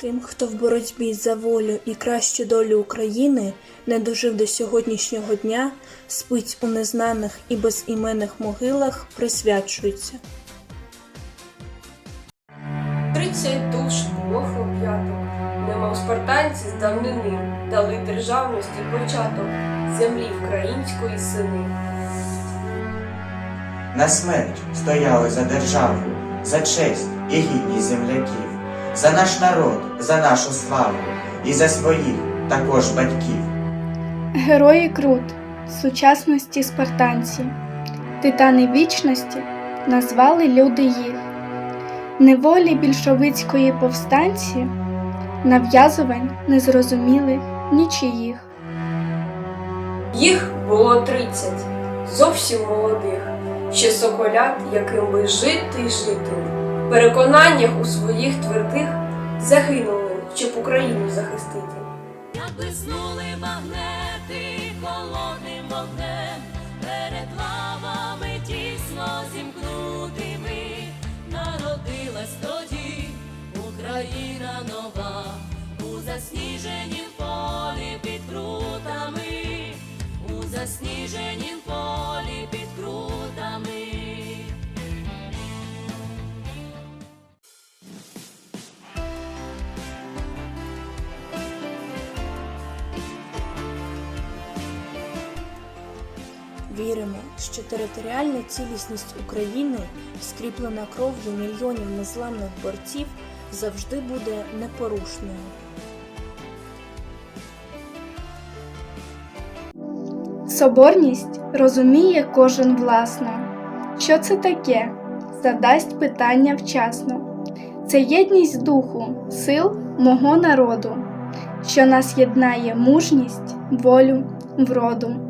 Тим, хто в боротьбі за волю і кращу долю України не дожив до сьогоднішнього дня, спить у незнаних і безіменних могилах, присвячується. Тридцять душ було хлоп'яток, немов спартанці з давнини дали державності початок землі української сини. На смерть стояли за державу, за честь і гідність земляків, за наш народ, за нашу славу і за своїх також батьків. Герої Крут, сучасності спартанці, титани вічності назвали люди їх, неволі більшовицької повстанці, нав'язувань не зрозуміли нічиїх. Їх було тридцять, зовсім молодих, ще соколят, яким би жити й жити. Переконаннях у своїх твердих загинули, щоб Україну захистити. Блиснули магнети холодним вогнем, перед лавами тісно зімкнутими, народилась тоді Україна нова, у засніженім полі під крутами, у засніженім Віримо, що територіальна цілісність України, скріплена кров'ю мільйонів незламних борців, завжди буде непорушною. Соборність розуміє кожен власно. Що це таке? Задасть питання вчасно. Це єдність духу, сил мого народу, що нас єднає мужність, волю, вроду.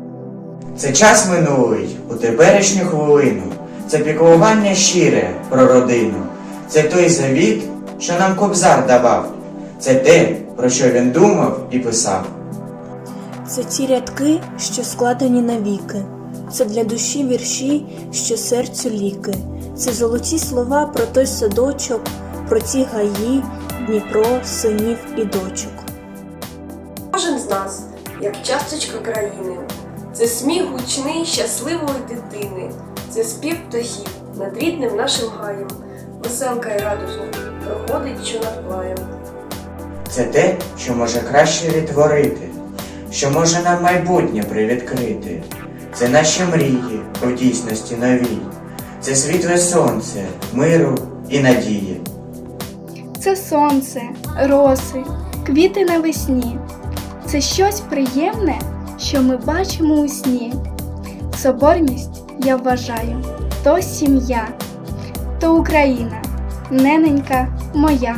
Це час минулий у теперішню хвилину. Це піклування щире про родину. Це той завіт, що нам кобзар давав. Це те, про що він думав і писав. Це ті рядки, що складені навіки. Це для душі вірші, що серцю ліки. Це золоті слова про той садочок, про ті гаї, Дніпро, синів і дочок. Кожен з нас, як часточка країни, це сміх гучний щасливої дитини, це спів птахів над рідним нашим гаєм, веселка й радужна проходить що над плаєм. Це те, що може краще відтворити, що може нам майбутнє привідкрити. Це наші мрії у дійсності новій. Це світле сонце, миру і надії. Це сонце, роси, квіти навесні. Це щось приємне, що ми бачимо у сні. Соборність, я вважаю, то сім'я, то Україна, нененька моя.